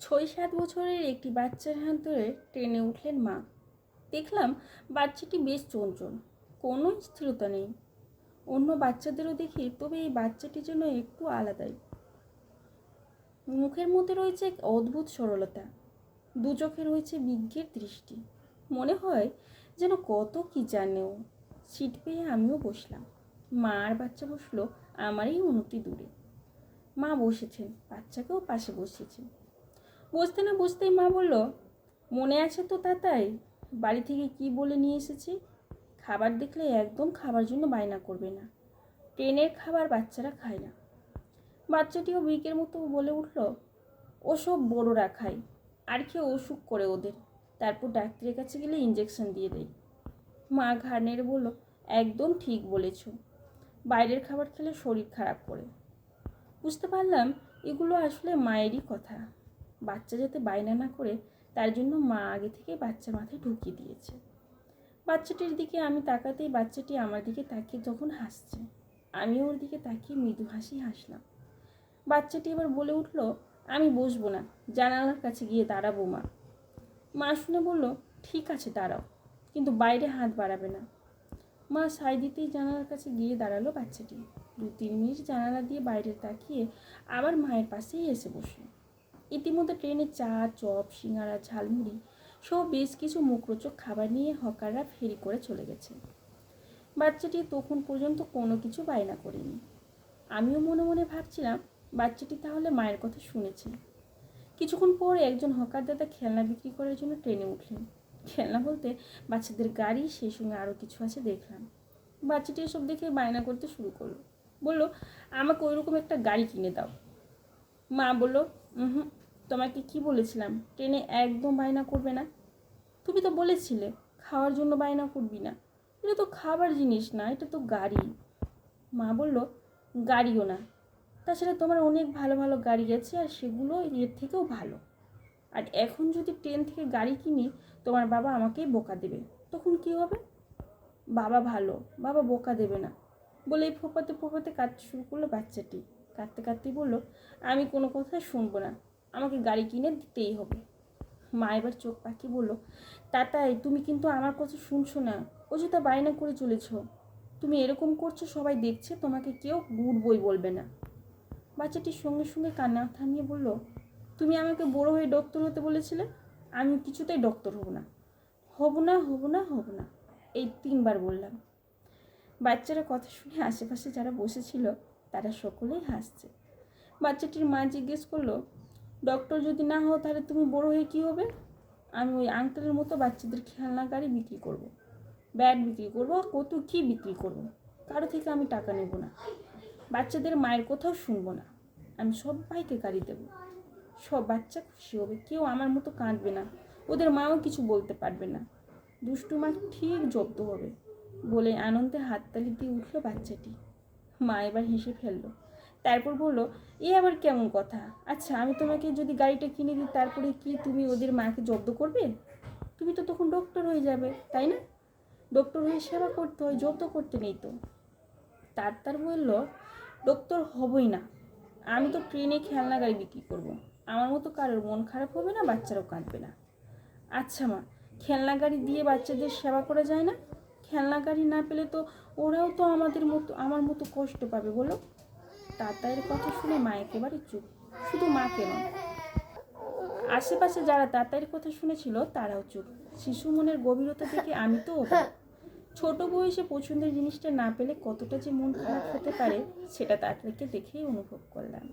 ছয় সাত বছরের একটি বাচ্চার হাত ধরে ট্রেনে উঠলেন মা। দেখলাম বাচ্চাটি বেশ চঞ্চল, কোনো স্থিরতা নেই। অন্য বাচ্চাদেরও দেখি তবে এই বাচ্চাটি যেন একটু আলাদাই। মুখের মধ্যে রয়েছে এক অদ্ভুত সরলতা, দু চোখে রয়েছে বিজ্ঞের দৃষ্টি। মনে হয় যেন কত কি জানেও সিট পেয়ে আমিও বসলাম। মা আর বাচ্চা বসল আমারই উন্নতি দূরে। মা বসেছেন, বাচ্চাকেও পাশে বসেছেন বসতে না বসতেই মা বলল, মনে আছে তো তাতাই বাড়ি থেকে কি বলে নিয়ে এসেছি? খাবার দেখলে একদম খাবার জন্য বায়না করবে না। ট্রেনের খাবার বাচ্চারা খায় না। বাচ্চাটিও বিকের মতো বলে উঠল ওসব বড়রা খায়, আর কেউ অসুখ করে ওদের। তারপর ডাক্তারের কাছে গেলে ইঞ্জেকশন দিয়ে দেয়। মা ঘাড় নেড়ে বলল, একদম ঠিক বলেছ। বাইরের খাবার খেলে শরীর খারাপ করে। বুঝতে পারলাম, এগুলো আসলে মায়েরই কথা। বাচ্চা যাতে বায়না না করে, তার জন্য মা আগে থেকে বাচ্চা মাথায় ঢুকিয়ে দিয়েছে। বাচ্চাটির দিকে আমি তাকাতেই বাচ্চাটি আমার দিকে তাকিয়ে যখন হাসছে। আমি ওর দিকে তাকিয়ে মৃদু হাসি হাসলাম। বাচ্চাটি এবার বলে উঠল, আমি বসবো না, জানালার কাছে গিয়ে দাঁড়াবো মা। মা শুনে বলল, ঠিক আছে, দাঁড়াও। কিন্তু বাইরে হাত বাড়াবে না। মা সাই দিতেই জানালার কাছে গিয়ে দাঁড়াল বাচ্চাটি। দু তিন মিনিট জানালা দিয়ে বাইরে তাকিয়ে আবার মায়ের পাশেই এসে বসল। ইতিমধ্যে ট্রেনে চা চপ, সিঙ্গারা, ঝালমুড়ি সহ বেশ কিছু মুখরোচক খাবার নিয়ে হকাররা ফেরি করে চলে গেছে। বাচ্চাটি তখন পর্যন্ত কোনো কিছু বায়না করেনি। আমিও মনে মনে ভাবছিলাম, বাচ্চাটি তাহলে মায়ের কথা শুনেছে। কিছুক্ষণ পর একজন হকার দাদা খেলনা বিক্রি করার জন্য ট্রেনে উঠলেন। খেলনা বলতে বাচ্চাদের গাড়ি, সেই সঙ্গে আরও কিছু আছে দেখলাম। বাচ্চাটি এসব দেখে বায়না করতে শুরু করল। বলল, আমাকে ওইরকম একটা গাড়ি কিনে দাও। মা বলল হুম তোমাকে কি বলেছিলাম? ট্রেনে একদম বায়না করবে না? তুমি তো বলেছিলে, খাওয়ার জন্য বায়না করবি না। এটা তো খাবার জিনিস না, এটা তো গাড়ি। মা বলল, গাড়িও না। তাছাড়া তোমার অনেক ভালো ভালো গাড়ি আছে আর সেগুলো এর থেকেও ভালো। আর এখন যদি ট্রেন থেকে গাড়ি কিনি, তোমার বাবা আমাকেই বোকা দেবে। তখন কি হবে? বাবা ভালো, বাবা বোকা দেবে না। বলে এই ফোপাতে ফোপাতে কাঁদতে শুরু করল বাচ্চাটি। কাঁদতে কাঁদতেই বলল, আমি কোনো কথা শুনব না। আমাকে গাড়ি কিনে দিতেই হবে। মা এবার চোখ পাকিয়ে বলল, তাতাই, তুমি কিন্তু আমার কথা শুনছো না। অযথা বায়না করে চলেছ। তুমি এরকম করছ, সবাই দেখছে, তোমাকে কেউ গুড় বই বলবে না। বাচ্চাটির সঙ্গে সঙ্গে কান্না থামিয়ে বলল, তুমি আমাকে বড় হয়ে ডক্টর হতে বলেছিলে? আমি কিছুতেই ডক্টর হব না। হব না হব না হব না। এই তিনবার বললাম। বাচ্চারা কথা শুনে আশেপাশে যারা বসেছিল, তারা সকলেই হাসছে। বাচ্চাটির মা জিজ্ঞেস করল ডক্টর যদি না হও, তাহলে তুমি বড় হয়ে কী হবে? আমি ওই আঙ্কেলের মতো বাচ্চাদের খেলনা গাড়ি বিক্রি করব। ব্যাগ বিক্রি করব, কত কী বিক্রি করব। কারও থেকে আমি টাকা নেব না। বাচ্চাদের মায়ের কোথাও শুনব না। আমি সবাইকে গাড়ি দেবো। সব বাচ্চা খুশি হবে। কেউ আমার মতো কাঁদবে না। ওদের মাও কিছু বলতে পারবে না। দুষ্টু মা ঠিক জব্দ হবে। বলে আনন্দে হাততালি দিয়ে উঠল বাচ্চাটি। মা এবার হেসে ফেলল তারপর বলল, এ আবার কেমন কথা? আচ্ছা আমি তোমাকে যদি গাড়িটা কিনে দিই, তারপরে কি তুমি ওদের মাকে জব্দ করবে? তুমি তো তখন ডক্টর হয়ে যাবে, তাই না? ডক্টর হয়ে সেবা করতে হয়, জব্দ করতে নেই তো? তার তার বলল ডক্টর হবই না। আমি তো ট্রেনে খেলনা গাড়ি বিক্রি করব। আমার মতো কারোর মন খারাপ হবে না, বাচ্চারাও কাঁদবে না। আচ্ছা মা, খেলনা গাড়ি দিয়ে বাচ্চাদের সেবা করা যায় না? খেলনা গাড়ি না পেলে তো ওরাও তো আমাদের মতো, আমার মতো কষ্ট পাবে, বলো। তাতাইয়ের কথা শুনে মা একেবারে চুপ, শুধু মা কেন আশেপাশে যারা তাতাইয়ের কথা শুনেছিল, তারাও চুপ। শিশু মনের গভীরতা থেকে আমি তো। ছোট বয়সে পছন্দের জিনিসটা না পেলে কতটা যে মন খারাপ হতে পারে, সেটা তাতাইকে দেখেই অনুভব করলাম।